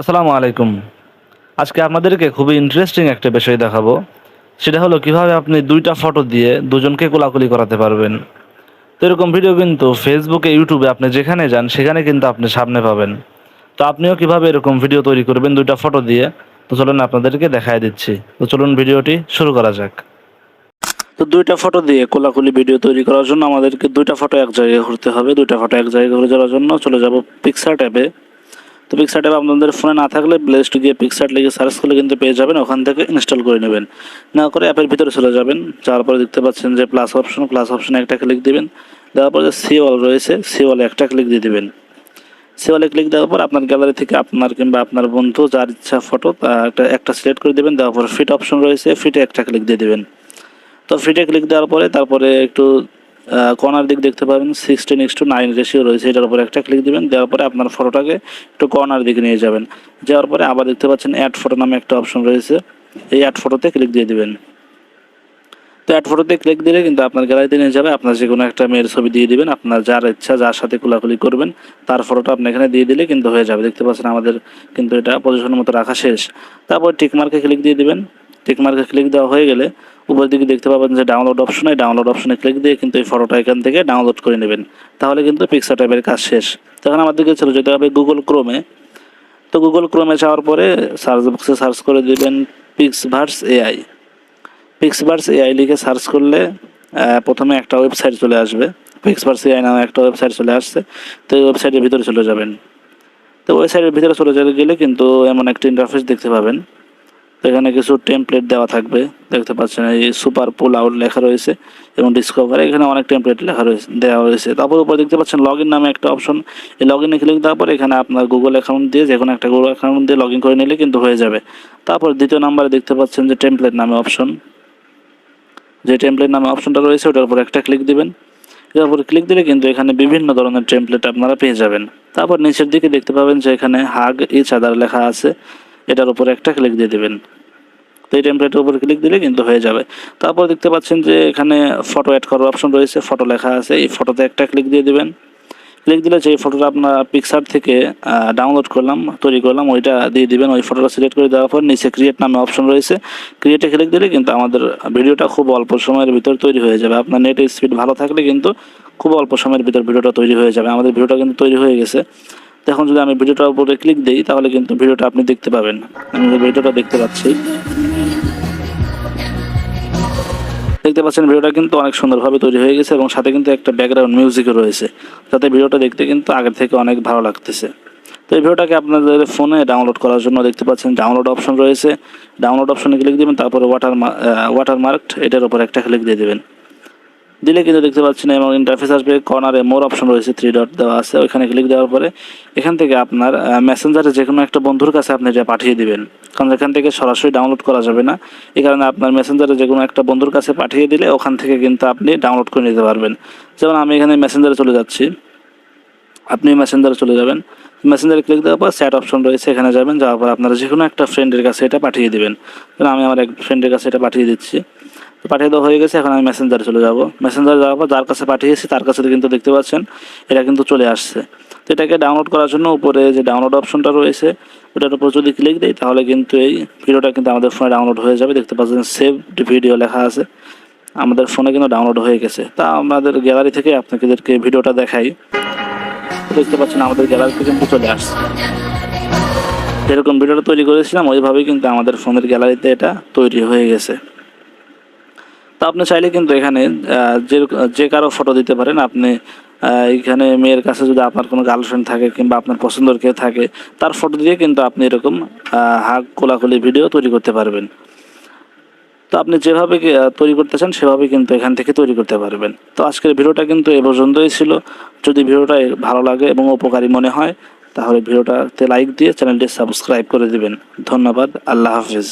আসসালামু আলাইকুম। আজকে আপনাদেরকে খুবই ইন্টারেস্টিং একটা বিষয় দেখাবো। সেটা হলো কীভাবে আপনি দুইটা ফটো দিয়ে দুজনকে কোলাকুলি করাতে পারবেন। তো এরকম ভিডিও কিন্তু ফেসবুকে ইউটিউবে আপনি যেখানে যান, সেখানে কিন্তু আপনি সামনে পাবেন। তো আপনিও কীভাবে এরকম ভিডিও তৈরি করবেন দুইটা ফটো দিয়ে? তো চলুন আপনাদেরকে দেখায় দিচ্ছি। তো চলুন ভিডিওটি শুরু করা যাক। তো দুইটা ফটো দিয়ে কোলাকুলি ভিডিও তৈরি করার জন্য আমাদেরকে দুইটা ফটো এক জায়গায় ঘুরতে হবে। দুইটা ফটো এক জায়গায় ঘুরে যাওয়ার জন্য চলে যাব পিকচার ট্যাবে তো পিকচার ট্যাব আপনাদের ফোনে না থাকলে প্লে স্টোর গিয়ে পিকচার লিখে সার্চ করলে কিন্তু পেয়ে যাবেন, ওখান থেকে ইনস্টল করে নেবেন। না করে অ্যাপের ভিতরে চলে যাবেন, যাওয়ার পরে দেখতে পাচ্ছেন যে প্লাস অপশন প্লাস অপশনে একটা ক্লিক দিবেন, দেওয়ার পরে যে সি ওয়াল রয়েছে সি ওয়ালে একটা ক্লিক দিয়ে দেবেন। সি ওয়ালে ক্লিক দেওয়ার পর আপনার গ্যালারি থেকে আপনার কিংবা আপনার বন্ধু যার ইচ্ছা ফটো একটা একটা সিলেক্ট করে দেবেন, দেওয়ার পর ফিট অপশন রয়েছে ফিটে একটা ক্লিক দিয়ে দেবেন। তো ফিটে ক্লিক দেওয়ার পরে তারপরে একটু কর্নার দিক দেখতে পাবেন sixteen x to nine ratio রয়েছে, এটার উপরে একটা ক্লিক দেবেন, দেওয়ার পরে আপনার ফটোটাকে একটু কর্নার দিকে নিয়ে যাবেন। যাওয়ার পরে আবার দেখতে পাচ্ছেন অ্যাড ফটো নামে একটা অপশন রয়েছে, এই অ্যাড ফটোতে ক্লিক দিয়ে দেবেন। তো অ্যাড ফটোতে ক্লিক দিলে কিন্তু আপনার গ্যালারিতে নিয়ে যাবে, আপনার যে কোনো একটা মেয়ের ছবি দিয়ে দিবেন, আপনার যার ইচ্ছা, যার সাথে কোলাকুলি করবেন, তার ফটোটা আপনি এখানে দিয়ে দিলে কিন্তু হয়ে যাবে। দেখতে পাচ্ছেন আমাদের কিন্তু এটা পজিশনের মতো রাখা শেষ। তারপর টিকমার্কে ক্লিক দিয়ে দিবেন। টিকমার্কে ক্লিক দেওয়া হয়ে গেলে উপরের দিকে দেখতে পাবেন যে ডাউনলোড অপশনে ডাউনলোড অপশনে ক্লিক দিয়ে কিন্তু এই ফটোটা এখান থেকে ডাউনলোড করে নেবেন। তাহলে কিন্তু পিকচার টাইপের কাজ শেষ। তখন আমাদেরকে চলে যেতে হবে গুগল ক্রোমে তো গুগল ক্রোমে যাওয়ার পরে সার্চ বক্সে সার্চ করে দেবেন পিক্সভার্স এআই পিক্সভার্স এআই লিখে সার্চ করলে প্রথমে একটা ওয়েবসাইট চলে আসবে। পিক্সভার্স এআই নামে একটা ওয়েবসাইট চলে আসছে। তো এই ওয়েবসাইটের ভিতরে চলে যাবেন। তো ওয়েবসাইটের ভিতরে চলে যেতে গেলে কিন্তু এমন একটা ইন্টারফেস দেখতে পাবেন। এখানে কিছু টেমপ্লেট দেওয়া থাকবে। দেখতে পাচ্ছেন, এই সুপার পুল আউট লেখা রয়েছে এবং ডিসকভার এখানে অনেক টেমপ্লেট লেখা রয়েছে, দেওয়া রয়েছে। তারপর উপরে দেখতে পাচ্ছেন লগ ইন নামে একটা অপশন এই লগ ইনে ক্লিক দেওয়ার পর এখানে আপনার গুগল অ্যাকাউন্ট দিয়ে যে কোনো একটা গুগল অ্যাকাউন্ট দিয়ে লগ ইন করে নিলে কিন্তু হয়ে যাবে। তারপর দ্বিতীয় নাম্বারে দেখতে পাচ্ছেন যে টেমপ্লেট নামে অপশন যে টেমপ্লেট নামে অপশনটা রয়েছে, ওটার উপর একটা ক্লিক দিবেন। এর উপর ক্লিক দিলে কিন্তু এখানে বিভিন্ন ধরনের টেমপ্লেট আপনারা পেয়ে যাবেন। তারপর নিচের দিকে দেখতে পাবেন যে এখানে হাগ ইচ আদার লেখা আছে। এটার উপর একটা ক্লিক দিয়ে দেবেন। তো এই টেমপ্লেটের উপর ক্লিক দিলে কিন্তু হয়ে যাবে। তারপর দেখতে পাচ্ছেন যে এখানে ফটো অ্যাড করার অপশন রয়েছে ফটো লেখা আছে। এই ফটোতে একটা ক্লিক দিয়ে দেবেন। ক্লিক দিলে যে ফটোটা আপনার পিকচার থেকে ডাউনলোড করলাম, তৈরি করলাম, ওইটা দিয়ে দিবেন। ওই ফটোটা সিলেক্ট করে দেওয়ার পর নিচে ক্রিয়েট নামে অপশন রয়েছে। ক্রিয়েটে ক্লিক দিলে কিন্তু আমাদের ভিডিওটা খুব অল্প সময়ের ভিতর তৈরি হয়ে যাবে। আপনার নেটের স্পিড ভালো থাকলে কিন্তু খুব অল্প সময়ের ভিতর ভিডিওটা তৈরি হয়ে যাবে। আমাদের ভিডিওটা কিন্তু তৈরি হয়ে গেছে। এখন যদি আমি ভিডিওটার উপরে ক্লিক দিই, তাহলে কিন্তু ভিডিওটা আপনি দেখতে পাবেন। আমি ভিডিওটা দেখতে পাচ্ছি। দেখতে পাচ্ছেন, ভিডিওটা কিন্তু অনেক সুন্দরভাবে তৈরি হয়ে গেছে এবং সাথে কিন্তু একটা ব্যাকগ্রাউন্ড মিউজিকও রয়েছে। যাতে ভিডিওটা দেখতে কিন্তু আগের থেকে অনেক ভালো লাগতেছে। তো এই ভিডিওটাকে আপনাদের ফোনে ডাউনলোড করার জন্য দেখতে পাচ্ছেন ডাউনলোড অপশন রয়েছে। ডাউনলোড অপশনে ক্লিক দেবেন, তারপরে ওয়াটার ওয়াটার মার্ক এটার উপর একটা ক্লিক দিয়ে দেবেন। দিলে কিন্তু দেখতে পাচ্ছি না এবং ইন্টারফেস আসবে কর্নারে মোর অপশন রয়েছে থ্রি ডট দেওয়া আছে, ওইখানে ক্লিক দেওয়ার পরে এখান থেকে আপনার মেসেঞ্জারে যে কোনো একটা বন্ধুর কাছে আপনি এটা পাঠিয়ে দিবেন। কারণ এখান থেকে সরাসরি ডাউনলোড করা যাবে না। এই কারণে আপনার মেসেঞ্জারে যে কোনো একটা বন্ধুর কাছে পাঠিয়ে দিলে ওখান থেকে কিন্তু আপনি ডাউনলোড করে নিতে পারবেন। যেমন আমি এখানে মেসেঞ্জারে চলে যাচ্ছি। আপনি মেসেঞ্জারে চলে যাবেন। মেসেঞ্জারে ক্লিক দেওয়ার পর স্যাট অপশন রয়েছে, এখানে যাবেন। যাওয়ার পর আপনারা যে কোনো একটা ফ্রেন্ডের কাছে এটা পাঠিয়ে দেবেন। আমি আমার এক ফ্রেন্ডের কাছে এটা পাঠিয়ে দিচ্ছি। পাঠিয়ে দেওয়া হয়ে গেছে, এখন আমি মেসেঞ্জারে চলে যাব। মেসেঞ্জারে যাওয়ার পর যার কাছে পাঠিয়েছি, তার কাছে কিন্তু দেখতে পাচ্ছেন, এটা কিন্তু চলে আসছে। তো এটাকে ডাউনলোড করার জন্য উপরে যে ডাউনলোড অপশনটা রয়েছে, ওটার উপর যদি ক্লিক দিই, তাহলে কিন্তু এই ভিডিওটা কিন্তু আমাদের ফোনে ডাউনলোড হয়ে যাবে। দেখতে পাচ্ছেন সেভ ভিডিও লেখা আছে। আমাদের ফোনে কিন্তু ডাউনলোড হয়ে গেছে। তা আমাদের গ্যালারি থেকে আপনাদেরকে ভিডিওটা দেখাই। দেখতে পাচ্ছেন, আমাদের গ্যালারিতে কিন্তু চলে আসছে। যেরকম ভিডিওটা তৈরি করেছিলাম, ওইভাবেই কিন্তু আমাদের ফোনের গ্যালারিতে এটা তৈরি হয়ে গেছে। তো আপনি চাইলে কিন্তু এখানে যে যে কারও ফটো দিতে পারেন। আপনি এখানে মেয়ের কাছে যদি আপনার কোনো গার্লফ্রেন্ড থাকে কিংবা আপনার পছন্দের কেউ থাকে, তার ফটো দিয়ে কিন্তু আপনি এরকম হাগ কোলাকুলি ভিডিও তৈরি করতে পারবেন। তো আপনি যেভাবে তৈরি করতে চান, সেভাবে কিন্তু এখান থেকে তৈরি করতে পারবেন। তো আজকের ভিডিওটা কিন্তু এ পর্যন্তই ছিল। যদি ভিডিওটা ভালো লাগে এবং উপকারী মনে হয়, তাহলে ভিডিওটাতে লাইক দিয়ে চ্যানেলটি সাবস্ক্রাইব করে দিবেন। ধন্যবাদ। আল্লাহ হাফিজ।